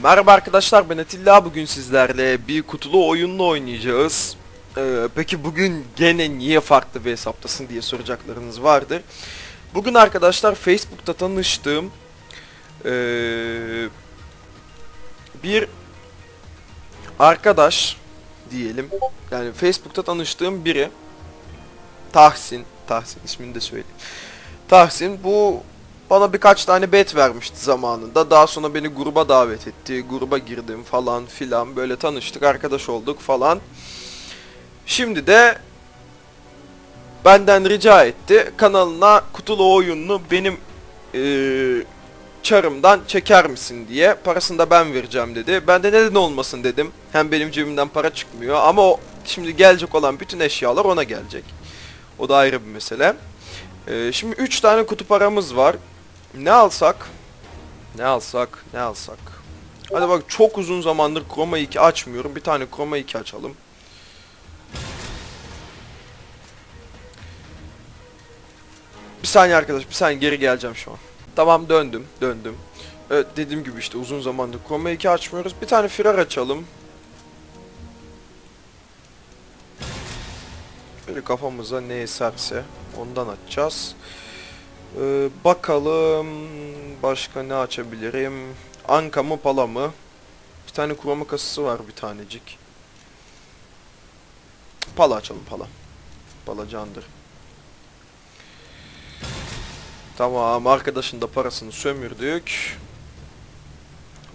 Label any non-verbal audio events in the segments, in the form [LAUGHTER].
Merhaba arkadaşlar ben Atilla bugün sizlerle bir kutulu oyunla oynayacağız. Ee, peki bugün gene niye farklı bir hesaptasın diye soracaklarınız vardır. Bugün arkadaşlar Facebook'ta tanıştığım ee, bir arkadaş diyelim. Yani Facebook'ta tanıştığım biri Tahsin, Tahsin ismini de söyleyeyim. Tahsin bu bana birkaç tane bet vermişti zamanında. Daha sonra beni gruba davet etti. Gruba girdim falan filan. Böyle tanıştık, arkadaş olduk falan. Şimdi de benden rica etti. Kanalına kutulu oyununu benim eee, çarımdan çeker misin diye. Parasını da ben vereceğim dedi. Ben de neden olmasın dedim. Hem benim cebimden para çıkmıyor ama o şimdi gelecek olan bütün eşyalar ona gelecek. O da ayrı bir mesele. Ee, şimdi 3 tane kutu paramız var. Ne alsak? Ne alsak? Ne alsak? Hadi bak çok uzun zamandır Chroma 2 açmıyorum. Bir tane Chroma 2 açalım. Bir saniye arkadaş, bir saniye geri geleceğim şu an. Tamam döndüm, döndüm. Evet dediğim gibi işte uzun zamandır Chroma 2 açmıyoruz. Bir tane firar açalım. Böyle kafamıza ne eserse ondan açacağız. Ee, bakalım başka ne açabilirim? Anka mı pala mı? Bir tane kurama kasası var bir tanecik. Pala açalım pala. Pala candır. Tamam arkadaşın da parasını sömürdük.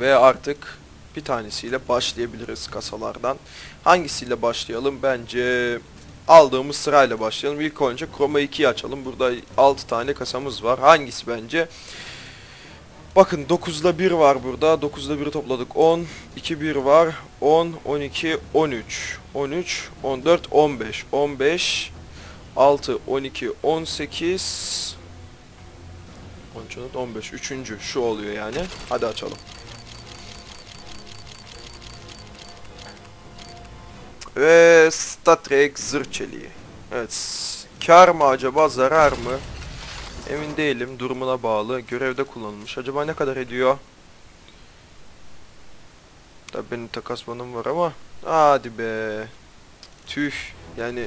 Ve artık bir tanesiyle başlayabiliriz kasalardan. Hangisiyle başlayalım? Bence aldığımız sırayla başlayalım. İlk önce Chroma 2'yi açalım. Burada 6 tane kasamız var. Hangisi bence? Bakın 9'da 1 var burada. 9'da 1'i topladık. 10, 2 1 var. 10, 12, 13, 13, 14, 15, 15, 6, 12, 18, 13, 14, 15. Üçüncü şu oluyor yani. Hadi açalım. Ve Star Trek zırh çeliği. Evet. Kar mı acaba zarar mı? Emin değilim. Durumuna bağlı. Görevde kullanılmış. Acaba ne kadar ediyor? Tabii benim takas banım var ama. Hadi be. Tüh. Yani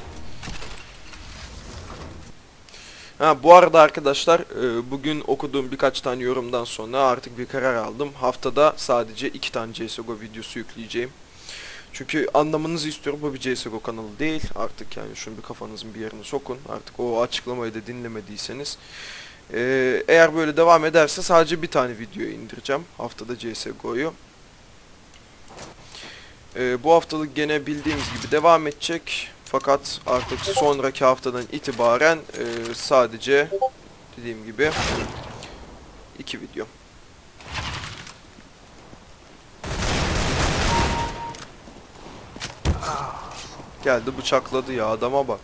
Ha bu arada arkadaşlar e, bugün okuduğum birkaç tane yorumdan sonra artık bir karar aldım. Haftada sadece iki tane CSGO videosu yükleyeceğim. Çünkü anlamanızı istiyorum bu bir CSGO kanalı değil. Artık yani şunu bir kafanızın bir yerine sokun. Artık o açıklamayı da dinlemediyseniz. Ee, eğer böyle devam ederse sadece bir tane video indireceğim. Haftada CSGO'yu. Ee, bu haftalık gene bildiğimiz gibi devam edecek. Fakat artık sonraki haftadan itibaren e, sadece dediğim gibi iki video. Geldi bıçakladı ya adama bak.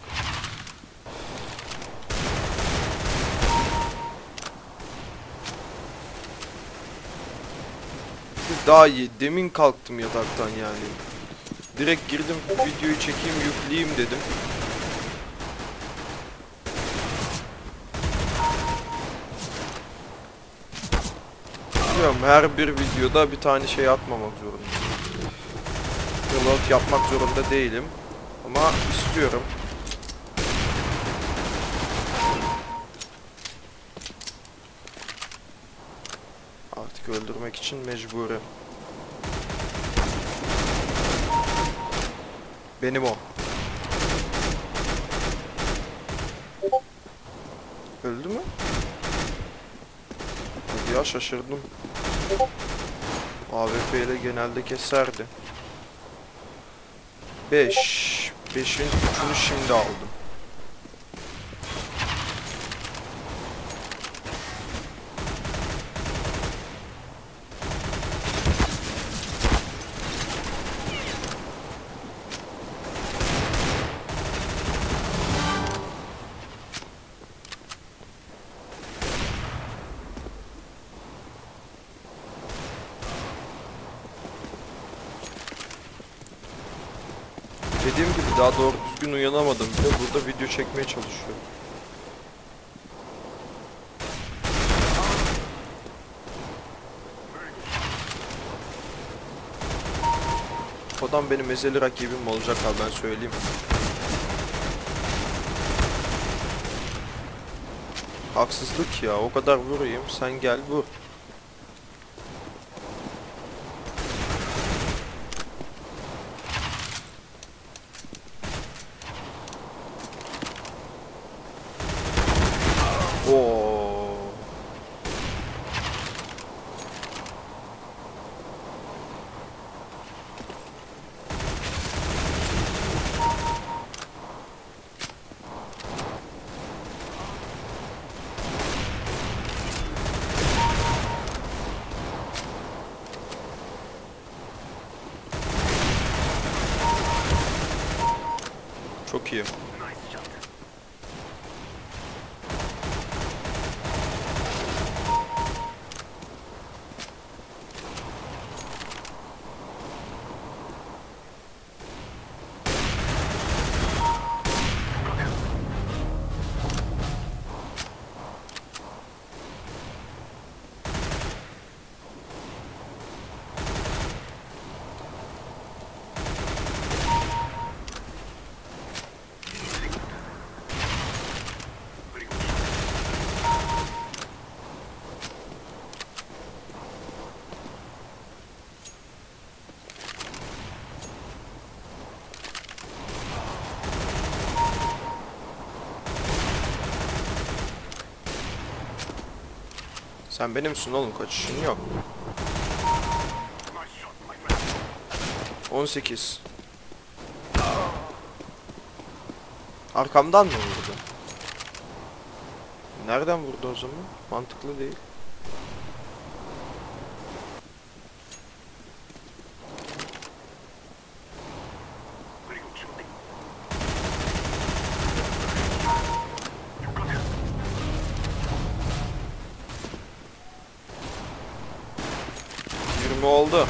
Daha iyi. Demin kalktım yataktan yani. Direkt girdim videoyu çekeyim yükleyeyim dedim. Her bir videoda bir tane şey atmamak zorundayım. Reload yapmak zorunda değilim. Ama istiyorum. Artık öldürmek için mecburi. Benim o. Öldü mü? Hadi ya şaşırdım. AWP ile genelde keserdi. 5. 5'in 3'ünü şimdi aldım. Dediğim gibi daha doğru düzgün uyanamadım bile. Burada video çekmeye çalışıyorum. infodan benim ezeli rakibim olacak abi ben söyleyeyim. Haksızlık ya o kadar vurayım sen gel vur. Oo. Çok Sen benimsin oğlum kaçışın yok. 18. Arkamdan mı vurdu? Nereden vurdu o zaman? Mantıklı değil. Yirmi oldu.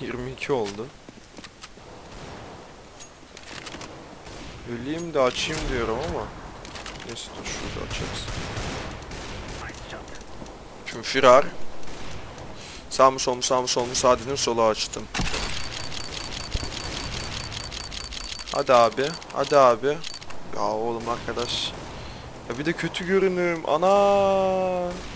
22 oldu. Öleyim de açayım diyorum ama. Neyse dur şurada açarız. Şimdi firar. Sağ mı sol mu sağ mı sol mu sağ dedim sola açtım. Hadi abi. Hadi abi. Ya oğlum arkadaş. Ya bir de kötü görünüm. Ana.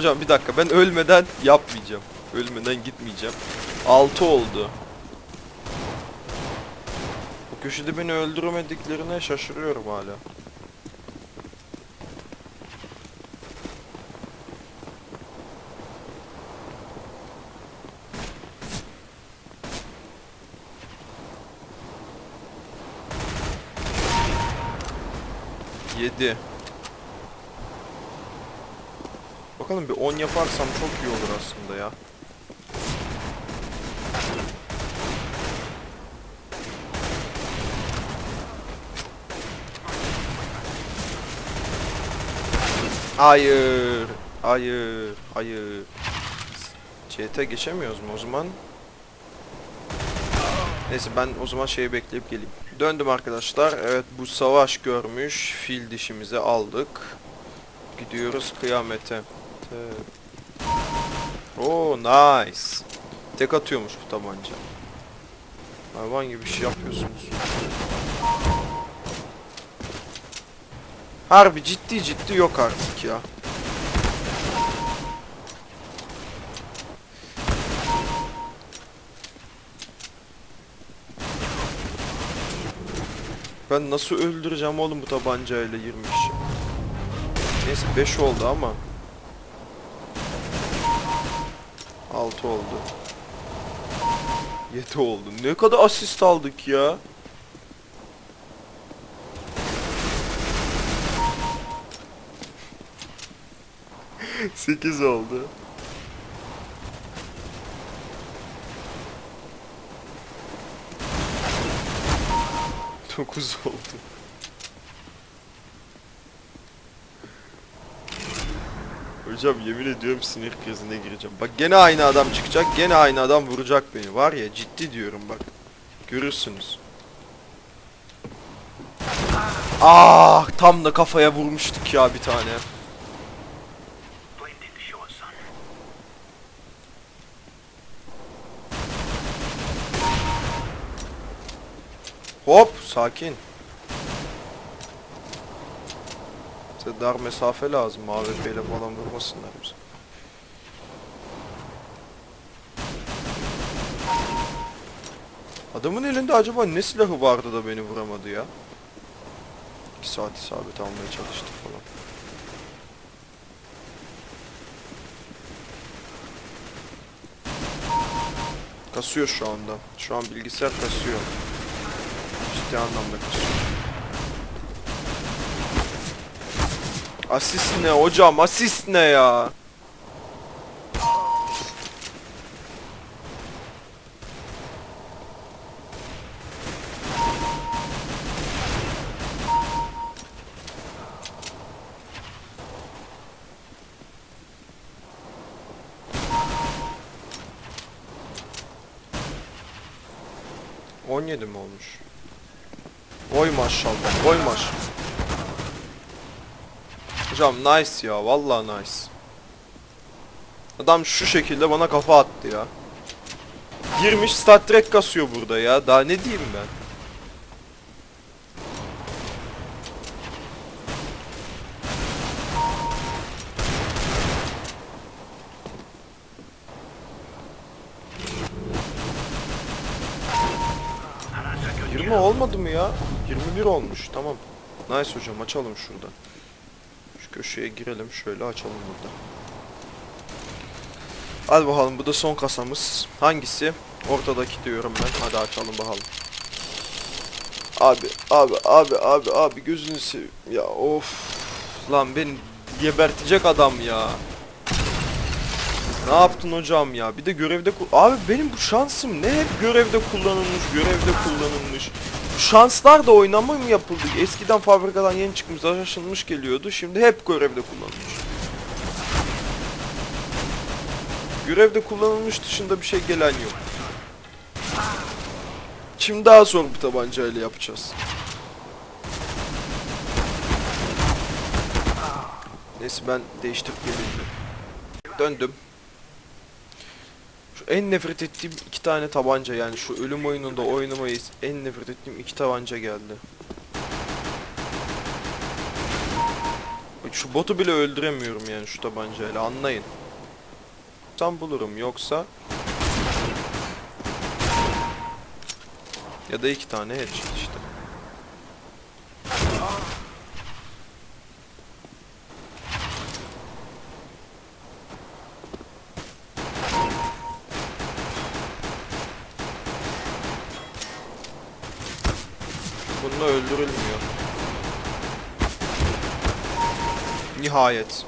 Hocam bir dakika ben ölmeden yapmayacağım. Ölmeden gitmeyeceğim. 6 oldu. Bu köşede beni öldüremediklerine şaşırıyorum hala. Yedi. Bakalım bir 10 yaparsam çok iyi olur aslında ya. Hayır. Hayır. Hayır. CT geçemiyoruz mu o zaman? Neyse ben o zaman şeyi bekleyip geleyim. Döndüm arkadaşlar. Evet bu savaş görmüş. Fil dişimizi aldık. Gidiyoruz kıyamete. Oo nice. Tek atıyormuş bu tabanca. Hayvan gibi bir şey yapıyorsunuz. Harbi ciddi ciddi yok artık ya. Ben nasıl öldüreceğim oğlum bu tabancayla 20 kişi. Neyse 5 oldu ama. 6 oldu. 7 oldu. Ne kadar asist aldık ya. [LAUGHS] Sekiz oldu. Dokuz oldu. Hocam yemin ediyorum sinir krizine gireceğim. Bak gene aynı adam çıkacak. Gene aynı adam vuracak beni. Var ya ciddi diyorum bak. Görürsünüz. Ah tam da kafaya vurmuştuk ya bir tane. Hop sakin. Size dar mesafe lazım AWP ile falan vurmasınlar bize. Adamın elinde acaba ne silahı vardı da beni vuramadı ya? 2 saat isabet almaya çalıştı falan. Kasıyor şu anda. Şu an bilgisayar kasıyor. Ciddi anlamda kasıyor. Asist ne hocam? Asist ne ya? On yedi mi olmuş? Oy maşallah, oy maşallah. Hocam nice ya, vallahi nice. Adam şu şekilde bana kafa attı ya. Girmiş Star Trek kasıyor burada ya. Daha ne diyeyim ben? Yirmi olmadı mı ya? 21 olmuş. Tamam. Nice hocam açalım şurada. Köşeye girelim şöyle açalım burada. Hadi bakalım bu da son kasamız. Hangisi? Ortadaki diyorum ben. Hadi açalım bakalım. Abi abi abi abi abi gözünü seveyim. Ya of. Lan beni gebertecek adam ya. Ne yaptın hocam ya? Bir de görevde Abi benim bu şansım ne hep görevde kullanılmış, görevde kullanılmış. Şanslar da oynama mı yapıldı? Eskiden fabrikadan yeni çıkmış, aşınmış geliyordu. Şimdi hep görevde kullanılmış. Görevde kullanılmış dışında bir şey gelen yok. Şimdi daha zor bir tabancayla yapacağız. Neyse ben değiştirip geleyim. Döndüm. Şu en nefret ettiğim iki tane tabanca yani şu ölüm oyununda oynamayı en nefret ettiğim iki tabanca geldi. Şu botu bile öldüremiyorum yani şu tabancayla anlayın. Tam bulurum yoksa ya da iki tane headshot işte. Bununla öldürülmüyor. Nihayet.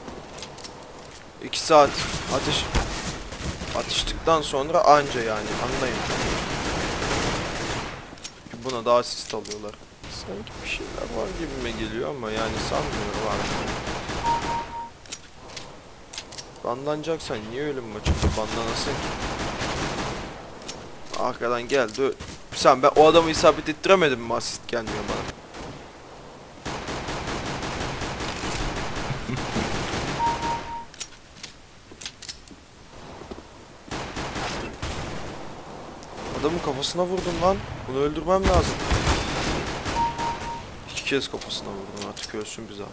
2 saat ateş atıştıktan sonra anca yani anlayın. Buna da asist alıyorlar. Sanki bir şeyler var gibime geliyor ama yani sanmıyorum abi. Bandanacaksan niye ölüm maçında bandanasın ki? Arkadan geldi. Sen ben o adamı isabet ettiremedim mi asist gelmiyor bana. [LAUGHS] Adamın kafasına vurdum lan. Bunu öldürmem lazım. İki kez kafasına vurdum artık ölsün bize.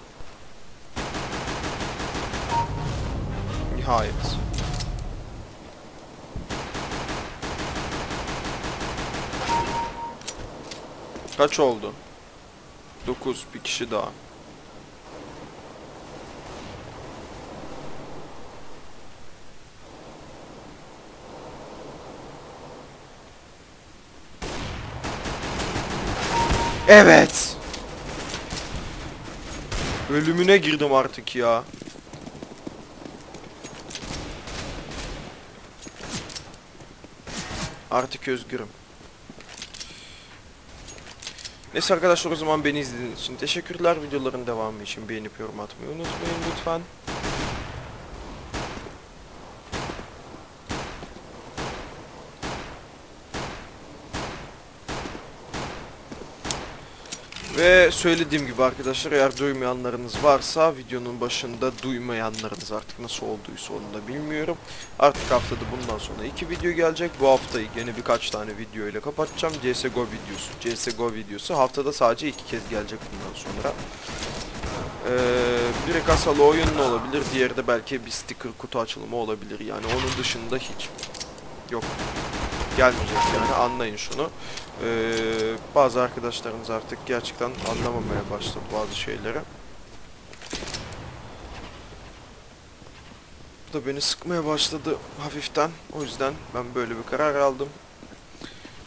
Nihayet. Kaç oldu? 9 bir kişi daha. Evet. Ölümüne girdim artık ya. Artık özgürüm. Neyse arkadaşlar o zaman beni izlediğiniz için teşekkürler. Videoların devamı için beğenip yorum atmayı unutmayın lütfen. Ve söylediğim gibi arkadaşlar eğer duymayanlarınız varsa videonun başında duymayanlarınız artık nasıl olduysa onu da bilmiyorum. Artık haftada bundan sonra iki video gelecek. Bu haftayı yine birkaç tane video ile kapatacağım. CSGO videosu. CSGO videosu haftada sadece iki kez gelecek bundan sonra. Ee, biri kasalı oyunlu olabilir. Diğeri de belki bir sticker kutu açılımı olabilir. Yani onun dışında hiç yok. Gelmeyecek yani anlayın şunu. Ee, bazı arkadaşlarımız artık gerçekten anlamamaya başladı bazı şeyleri. Bu da beni sıkmaya başladı hafiften. O yüzden ben böyle bir karar aldım.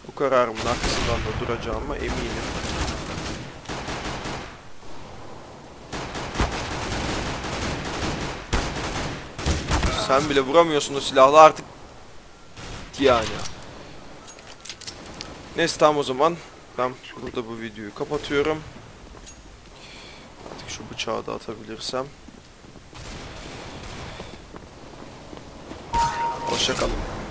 Bu kararımın arkasından da duracağıma eminim. Sen bile vuramıyorsun o silahla artık yani. Neyse tamam o zaman. Ben burada bu videoyu kapatıyorum. Artık şu bıçağı da atabilirsem. Hoşçakalın.